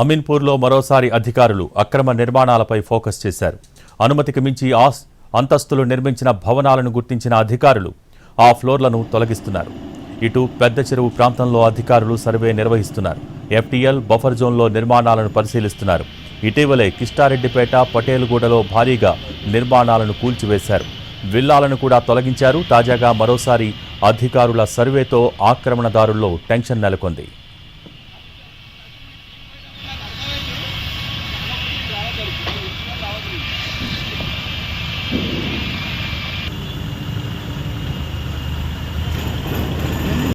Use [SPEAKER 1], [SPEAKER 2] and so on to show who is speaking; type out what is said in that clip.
[SPEAKER 1] అమీన్పూర్లో మరోసారి అధికారులు అక్రమ నిర్మాణాలపై ఫోకస్ చేశారు. అనుమతికి మించి ఆస్ అంతస్తులు నిర్మించిన భవనాలను గుర్తించిన అధికారులు ఆ ఫ్లోర్లను తొలగిస్తున్నారు. ఇటు పెద్ద చెరువు ప్రాంతంలో అధికారులు సర్వే నిర్వహిస్తున్నారు. ఎఫ్టీఎల్ బఫర్ జోన్లో నిర్మాణాలను పరిశీలిస్తున్నారు. ఇటీవలే కిష్టారెడ్డిపేట పటేలుగూడలో భారీగా నిర్మాణాలను కూల్చివేశారు. విల్లాలను కూడా తొలగించారు. తాజాగా మరోసారి అధికారుల సర్వేతో ఆక్రమణదారుల్లో టెన్షన్ నెలకొంది.